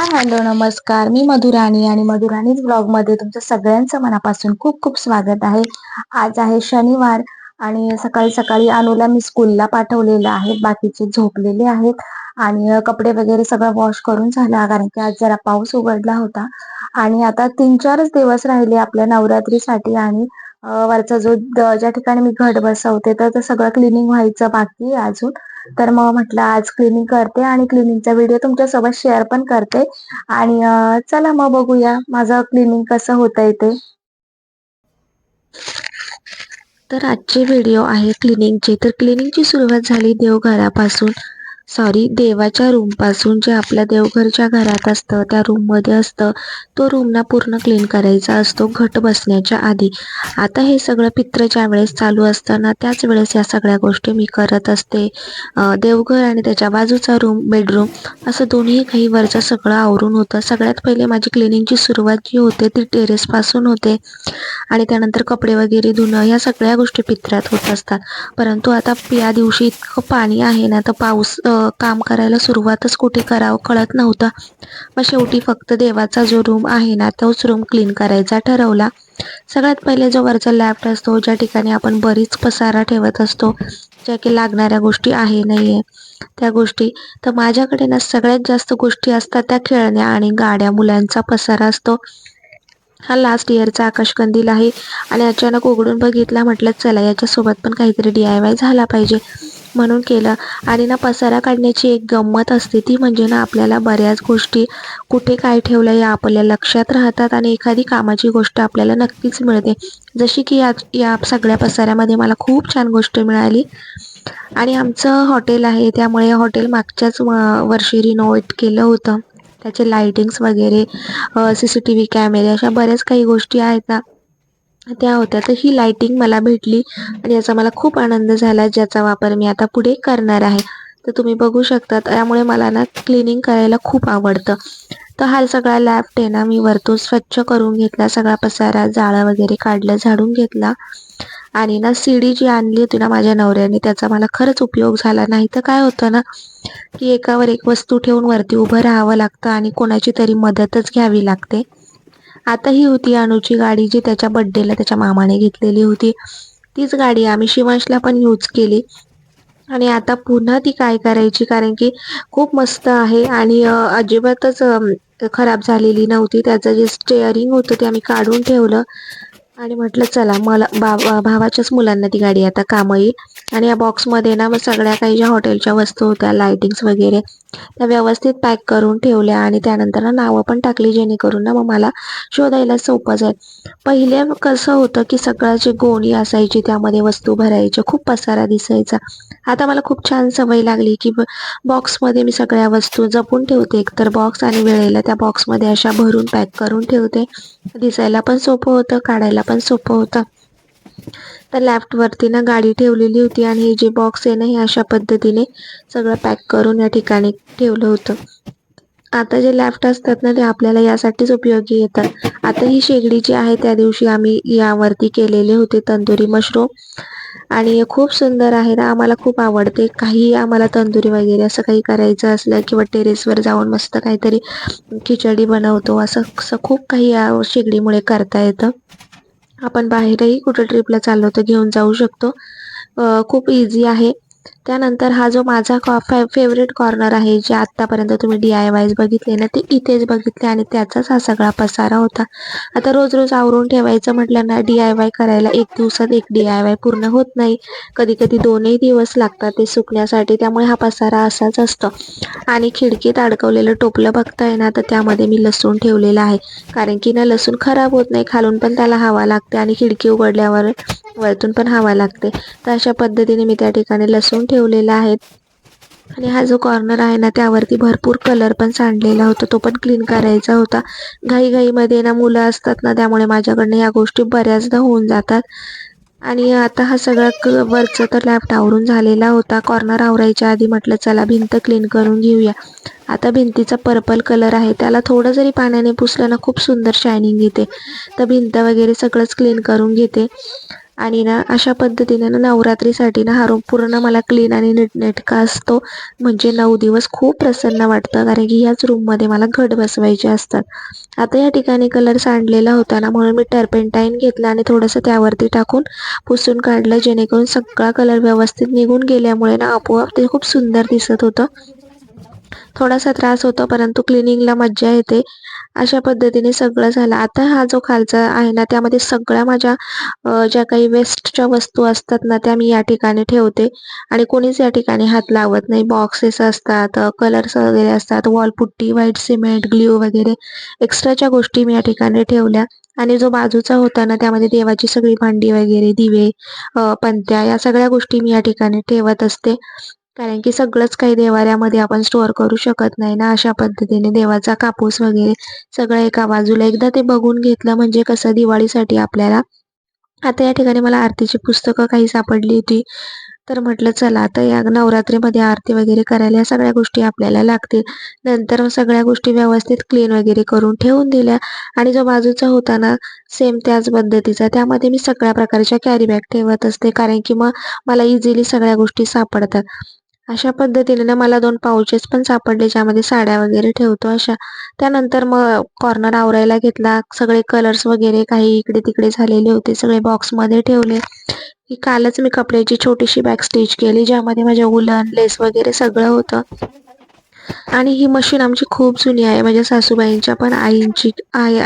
Hi hello नमस्कार. मी मधुराणी आणि मधुराणीच ब्लॉगमध्ये तुमचं सगळ्यांचं मनापासून खूप खूप स्वागत आहे. आज आहे शनिवार आणि सकाळी सकाळी अनुला मी स्कूलला पाठवलेलं आहे. बाकीचे झोपलेले आहेत आणि कपडे वगैरे सगळं वॉश करून झाला कारण की आज जरा पाऊस उघडला होता. आणि आता तीन चारच दिवस राहिले आपल्या नवरात्रीसाठी आणि वरचा जो ज्या ठिकाणी मी घट बसवते तर ते सगळं क्लिनिंग व्हायचं बाकी अजून. तर मग म्हटलं आज क्लिनिंग करते आणि क्लिनिंगचा व्हिडिओ तुमच्यासोबत शेअर पण करते. आणि चला मग बघूया माझं क्लिनिंग कसं होतंय ते. तर आजचे व्हिडिओ आहे क्लिनिंगचे तर क्लिनिंगची सुरुवात झाली देवघरापासून. सॉरी देवाच्या रूमपासून जे आपल्या देवघरच्या घरात असतं त्या रूममध्ये असतं तो रूमना पूर्ण क्लीन करायचा असतो घट बसण्याच्या आधी. आता हे सगळं पित्र ज्या वेळेस चालू असताना त्याच वेळेस या सगळ्या गोष्टी मी करत असते. देवघर आणि त्याच्या बाजूचा रूम बेडरूम असं दोन्ही काही वरचं सगळं आवरून होतं. सगळ्यात पहिले माझी क्लिनिंगची सुरुवात जी होते ती टेरेसपासून होते. आणि त्यानंतर कपडे वगैरे धुणं ह्या सगळ्या गोष्टी पित्रात होत असतात. परंतु आता या दिवशी इतकं पाणी आहे ना तर पाऊस काम करायला सुरुवातच कुठे करावं कळत नव्हतं. मग शेवटी फक्त देवाचा जो रूम आहे ना तोच रूम क्लीन करायचा ठरवला. सगळ्यात पहिले जो वरचा लॅफ्ट असतो ज्या ठिकाणी आपण बरीच पसारा ठेवत असतो ज्या की लागणाऱ्या गोष्टी आहे नाही आहे त्या गोष्टी तर माझ्याकडे ना सगळ्यात जास्त गोष्टी असतात त्या खेळण्या आणि गाड्या मुलांचा पसारा असतो. हा लास्ट इयरचा आकाशकंदील आहे आणि अचानक उघडून बघितला म्हटलं चला याच्यासोबत पण काहीतरी डी आय वाय झाला पाहिजे. म्हणून केलं. आणि ना पसारा काढण्याची एक गंमत असते ती म्हणजे ना आपल्याला बऱ्याच गोष्टी कुठे काय ठेवलं या आपल्या लक्षात राहतात आणि एखादी कामाची गोष्ट आपल्याला नक्कीच मिळते. जशी की या या सगळ्या पसाऱ्यामध्ये मला खूप छान गोष्ट मिळाली. आणि आमचं हॉटेल आहे त्यामुळे हॉटेल मागच्याच वर्षी रिनोव्हेट केलं होतं. त्याचे लायटिंग्स वगैरे सी सी टी व्ही कॅमेरे अशा बऱ्याच काही गोष्टी आहेत ना त्या होत्या तर ही लाइटिंग मला भेटली आणि याचा मला खूप आनंद झाला ज्याचा वापर मी आता पुढे करणार आहे. तर तुम्ही बघू शकता त्यामुळे मला ना क्लिनिंग करायला खूप आवडतं. तर हा सगळा लॅफ्ट आहे ना मी वरतून स्वच्छ करून घेतला सगळा पसारा जाळं वगैरे काढलं झाडून घेतला. आणि ना सीडी जी आणली होती ना माझ्या नवऱ्याने त्याचा मला खरंच उपयोग झाला. नाही तर काय होतं ना की एकावर एक वस्तू ठेवून वरती उभं राहावं लागतं आणि कोणाची तरी मदतच घ्यावी लागते. आता ही होती अनुची गाडी जी त्याच्या बड्डेला त्याच्या मामाने घेतलेली होती. तीच गाडी आम्ही शिवांशला पण यूज केली. आणि आता पुन्हा ती काय करायची? कारण की खूप मस्त आहे आणि अजिबातच खराब झालेली नव्हती. त्याचं जे स्टेअरिंग होतं ते आम्ही काढून ठेवलं. आणि म्हटलं चला मला बा भावाच्याच मुलांना ती गाडी आता कामं येईल. आणि या बॉक्समध्ये ना मग सगळ्या काही ज्या हॉटेलच्या वस्तू होत्या लायटिंग्स वगैरे त्या व्यवस्थित पॅक करून ठेवल्या आणि त्यानंतर ना नावं पण टाकली जेणेकरून ना मग मला शोधायला सोपं जाईल. पहिले कसं होतं की सगळं जे गोणी असायची त्यामध्ये वस्तू भरायच्या खूप पसारा दिसायचा. आता मला खूप छान सवय लागली की बॉक्समध्ये मी सगळ्या वस्तू जपून ठेवते एकतर बॉक्स आणि वेळेला त्या बॉक्समध्ये अशा भरून पॅक करून ठेवते. दिसायला पण सोपं होतं काढायला पण सोपं होतं. तर लॅफ्टवरती ना गाडी ठेवलेली होती आणि हे जे बॉक्स आहे ना हे अशा पद्धतीने सगळं पॅक करून या ठिकाणी ठेवलं होतं. आता जे लॅफ्ट असतात ना ते आपल्याला यासाठीच उपयोगी येतात. आता ही शेगडी जी आहे त्या दिवशी आम्ही यावरती केलेले होते तंदुरी मशरूम आणि खूप सुंदर आहे ना आम्हाला खूप आवडते. काही आम्हाला तंदुरी वगैरे असं काही करायचं असलं किंवा टेरेसवर जाऊन मस्त काहीतरी खिचडी बनवतो असं असं खूप काही या शेगडीमुळे करता येतं. आपण बाहेरही कुठं ट्रिपला चाललो तर घेऊन जाऊ शकतो. खूप इझी आहे. त्यानंतर हा जो माझा कॉ फेवरेट कॉर्नर आहे जे आत्तापर्यंत तुम्ही डी आय वायज बघितले ना ते इथेच बघितले आणि त्याचाच हा सगळा पसारा होता. आता रोज रोज आवरून ठेवायचं म्हटलं ना डी आय वाय करायला एक दिवसात एक डी आय वाय पूर्ण होत नाही. कधी कधी दोनही दिवस लागतात ते सुकण्यासाठी त्यामुळे हा पसारा असाच असतो. आणि खिडकीत अडकवलेलं टोपलं बघताय ना तर त्यामध्ये मी लसूण ठेवलेलं आहे. कारण की ना लसूण खराब होत नाही खालून पण त्याला हवा लागते आणि खिडकी उघडल्यावर वरतून पण हवा लागते. तर अशा पद्धतीने मी त्या ठिकाणी लसूण ठेवलेला आहे. आणि हा जो कॉर्नर आहे ना त्यावरती भरपूर कलर पण सांडलेला होता. तो पण क्लीन करायचा होता. घाईघाईमध्ये ना मुलं असतात ना त्यामुळे माझ्याकडनं या गोष्टी बऱ्याचदा होऊन जातात. आणि आता हा सगळा वरचं तर लॅफ्ट आवरून झालेला होता. कॉर्नर आवरायच्या आधी म्हटलं चला भिंत क्लीन करून घेऊया. आता भिंतीचा पर्पल कलर आहे. त्याला थोडं जरी पाण्याने पुसलं ना खूप सुंदर शायनिंग येते. तर भिंत वगैरे सगळंच क्लीन करून घेते. आणि ना अशा पद्धतीने ना नवरात्रीसाठी ना हा रूम पूर्ण मला क्लीन आणि नीटनेटका असतो. म्हणजे नऊ दिवस खूप प्रसन्न वाटतं. कारण की ह्याच रूममध्ये मला घट बसवायचे असतात. आता या ठिकाणी कलर सांडलेला होता ना म्हणून मी टर्पेंटाईन घेतला आणि थोडंसं त्यावरती टाकून पुसून काढलं. जेणेकरून सगळा कलर व्यवस्थित निघून गेल्यामुळे ना आपोआप ते खूप सुंदर दिसत होतं. थोडासा त्रास होतो परंतु क्लिनिंगला मज्जा येते. अशा पद्धतीने सगळं झालं. आता हा जो खालचा आहे ना त्यामध्ये सगळ्या माझ्या ज्या काही वेस्टच्या वस्तू असतात ना त्या मी या ठिकाणी ठेवते. आणि कोणीच या ठिकाणी हात लावत नाही. बॉक्सेस असतात कलर्स वगैरे असतात वॉलपुट्टी व्हाईट सिमेंट ग्ल्यू वगैरे. एक्स्ट्राच्या गोष्टी मी या ठिकाणी ठेवल्या. आणि जो बाजूचा होता ना त्यामध्ये देवाची सगळी भांडी वगैरे दिवे पंत्या या सगळ्या गोष्टी मी या ठिकाणी ठेवत असते. कारण की सगळंच काही देवाऱ्यामध्ये आपण स्टोअर करू शकत नाही ना अशा पद्धतीने देवाचा कापूस वगैरे सगळं एका बाजूला एकदा ते बघून घेतलं म्हणजे कसं दिवाळीसाठी आपल्याला. आता या ठिकाणी मला आरतीची पुस्तकं काही सापडली होती. तर म्हटलं चला आता या नवरात्रीमध्ये आरती वगैरे करायला या सगळ्या गोष्टी आपल्याला लागतील. नंतर सगळ्या गोष्टी व्यवस्थित क्लीन वगैरे करून ठेवून दिल्या. आणि जो बाजूचा होता ना सेम त्याच पद्धतीचा. त्यामध्ये मी सगळ्या प्रकारच्या कॅरी बॅग ठेवत असते. कारण की मग मला इझिली सगळ्या गोष्टी सापडतात. अशा पद्धतीने ना मला दोन पाऊचेस पण सापडले ज्यामध्ये साड्या वगैरे ठेवतो अशा. त्यानंतर मग कॉर्नर आवरायला घेतला सगळे कलर्स वगैरे काही इकडे तिकडे झालेले होते सगळे बॉक्समध्ये ठेवले. की कालच मी कपड्याची छोटीशी बॅग स्टिच केली ज्यामध्ये माझ्या उलन लेस वगैरे सगळं होतं. आणि ही मशीन आमची खूप जुनी आहे माझ्या सासूबाईंच्या पण आईंची आई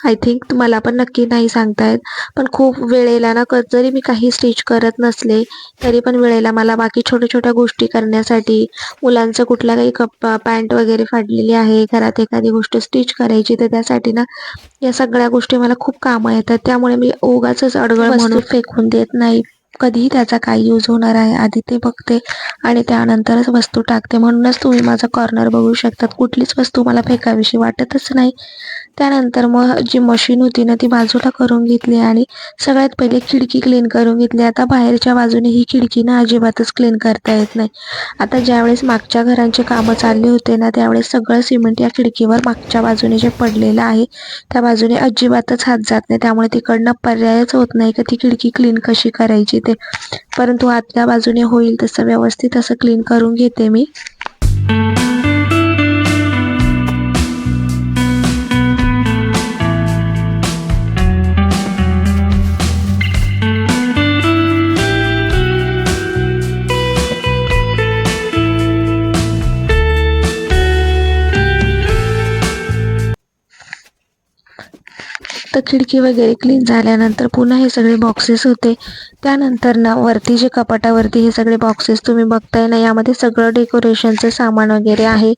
आय थिंक मला पण नक्की नाही सांगता येत पण खूप वेळेला ना क जरी मी काही स्टिच करत नसले तरी पण वेळेला मला बाकी छोट्या छोट्या गोष्टी करण्यासाठी मुलांचं कुठला काही कप पॅन्ट वगैरे फाडलेली आहे घरात एखादी गोष्ट स्टिच करायची तर त्यासाठी ना या सगळ्या गोष्टी मला खूप कामं येतात. त्यामुळे मी ओगाच अडगळ म्हणून फेकून देत नाही. कधीही त्याचा काय यूज होणार आहे आधी ते बघते आणि त्यानंतरच वस्तू टाकते. म्हणूनच तुम्ही माझा कॉर्नर बघू शकतात. कुठलीच वस्तू मला फेकावीशी वाटतच नाही. त्यानंतर मग जी मशीन होती ना ती बाजूला करून घेतली आणि सगळ्यात पहिले खिडकी क्लीन करून घेतली. आता बाहेरच्या बाजूने ही खिडकी ना अजिबातच क्लीन करता येत नाही. आता ज्यावेळेस मागच्या घरांचे कामं चालले होते ना त्यावेळेस सगळं सिमेंट या खिडकीवर मागच्या बाजूने जे पडलेलं आहे त्या बाजूने अजिबातच हात जात नाही. त्यामुळे तिकडनं पर्यायच होत नाही का ती खिडकी क्लीन कशी करायची ते. परंतु आतल्या बाजूने होईल तसं व्यवस्थित असं क्लीन करून घेते मी. तर खिडकी वगैरे क्लीन झाल्यानंतर पुन्हा हे सगळे बॉक्सेस होते. त्यानंतर ना वरती जे कपाटावरती हे सगळे बॉक्सेस तुम्ही बघताय ना यामध्ये सगळं डेकोरेशनचं सामान वगैरे आहे.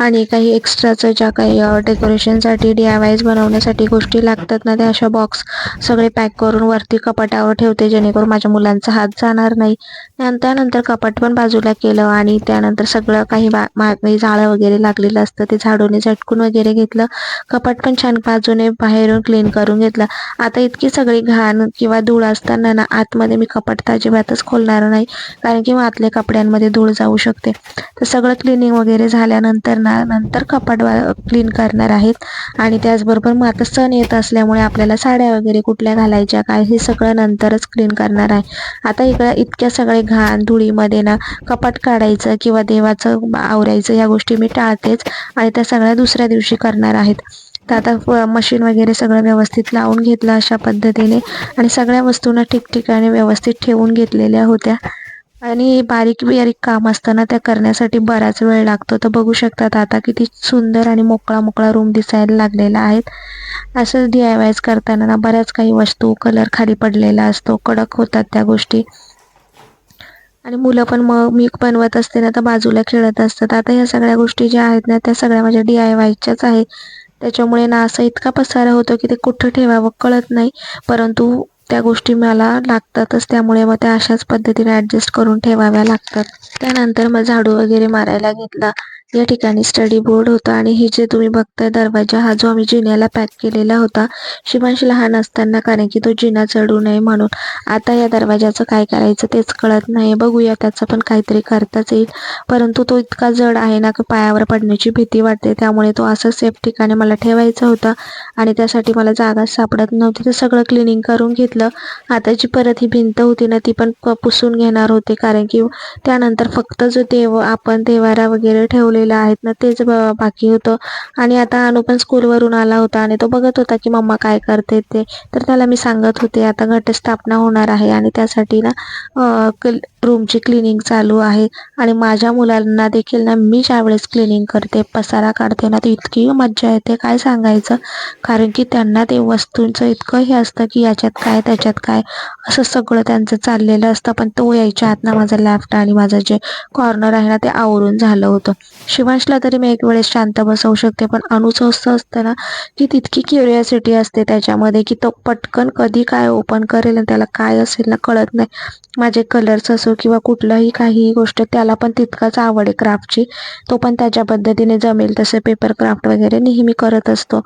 आणि काही एक्स्ट्राचं ज्या काही डेकोरेशनसाठी डी आय वायज बनवण्यासाठी गोष्टी लागतात ना त्या अशा बॉक्स सगळे पॅक करून वरती कपाटावर ठेवते जेणेकरून माझ्या मुलांचा हात जाणार नाही. त्यानंतर कपाट पण बाजूला केलं आणि त्यानंतर सगळं काही बा मागे जाळं वगैरे लागलेलं असतं ते झाडूने झटकून वगैरे घेतलं. कपाट पण छान बाजूने बाहेरून क्लीन करून घेतलं. आता इतकी सगळी घाण किंवा धूळ असताना ना आतमध्ये मी कपाट तर अजिबातच खोलणार नाही कारण की मग आतल्या कपड्यांमध्ये धूळ जाऊ शकते. तर सगळं क्लिनिंग वगैरे झाल्यानंतर ना नंतर कपाट क्लीन करणार आहेत. आणि त्याचबरोबर मग आता सण येत असल्यामुळे आपल्याला साड्या वगैरे कुठल्या घालायच्या काय हे सगळं नंतरच क्लीन करणार आहे. आता इकडं इतक्या सगळे घाण धुळीमध्ये ना कपाट काढायचं किंवा देवाचं आवरायचं या गोष्टी मी टाळतेच आणि त्या सगळ्या दुसऱ्या दिवशी करणार आहेत. तर आता मशीन वगैरे सगळं व्यवस्थित लावून घेतलं अशा पद्धतीने. आणि सगळ्या वस्तूंना ठिकठिकाणी व्यवस्थित ठेवून घेतलेल्या होत्या. आणि बारीक बारीक काम असताना त्या करण्यासाठी बराच वेळ लागतो. तर बघू शकतात आता किती सुंदर आणि मोकळा मोकळा रूम दिसायला लागलेला आहेत असंच डी आय वायज करताना ना बऱ्याच काही वस्तू कलर खाली पडलेला असतो. कडक होतात त्या गोष्टी. आणि मुलं पण मग मी बनवत असते ना तर बाजूला खेळत असतात. आता ह्या सगळ्या गोष्टी ज्या आहेत ना त्या सगळ्या माझ्या डी आय वायच्याच आहेत. त्याच्यामुळे ना असा इतका पसारा होतो की ते कुठं ठेवावं कळत नाही. परंतु त्या गोष्टी मला लागतातच त्यामुळे मग त्या अशाच पद्धतीने ॲडजस्ट करून ठेवाव्या लागतात. त्यानंतर मग झाडू वगैरे मारायला घेतला. या ठिकाणी स्टडी बोर्ड होता आणि हे जे तुम्ही बघताय दरवाजा हा जो आम्ही जिन्याला पॅक केलेला होता शिवांश लहान असताना कारण की तो जिना चढू नये म्हणून. आता या दरवाजाचं काय करायचं तेच कळत नाही बघूया त्याचं पण काहीतरी करताच येईल. परंतु तो इतका जड आहे ना की पायावर पडण्याची भीती वाटते. त्यामुळे तो असं सेफ ठिकाणी मला ठेवायचा होता आणि त्यासाठी मला जागा सापडत नव्हती. तर सगळं क्लिनिंग करून घेतलं. आता जी परत ही भिंत होती ना ती पण प- पुसून घेणार होते. कारण की त्यानंतर फक्त जो देव आपण देवारा वगैरे ठेवले ठेवलेला आहेत ना तेच बाकी होतं. आणि आता अनु पण स्कूलवरून आला होता आणि तो बघत होता की मम्मा काय करते ते. तर त्याला मी सांगत होते आता घटस्थापना होणार आहे आणि त्यासाठी ना रूमची क्लिनिंग चालू आहे. आणि माझ्या मुलांना देखील ना मी ज्यावेळेस क्लिनिंग करते पसारा काढते ना ती इतकी मज्जा येते काय सांगायचं? कारण की त्यांना ते वस्तूंचं इतकं हे असतं की याच्यात काय त्याच्यात काय असं सगळं त्यांचं चाललेलं असतं. पण तो यायच्या आत ना माझा लॅफ्ट आणि माझं जे कॉर्नर आहे ना ते आवरून झालं होतं. शिवांशला तरी मी एक वेळेस शांत बसवू शकते पण अनुचं असं असतं ना की तितकी क्युरियासिटी असते त्याच्यामध्ये की तो पटकन कधी काय ओपन करेल आणि त्याला काय असेल ना कळत नाही. माझे कलर्स असो किंवा कुठलंही काही गोष्ट त्याला पण तितकाच आवड आहे क्राफ्टची तो पण त्याच्या पद्धतीने जमेल तसे पेपर क्राफ्ट वगैरे नेहमी करत असतो.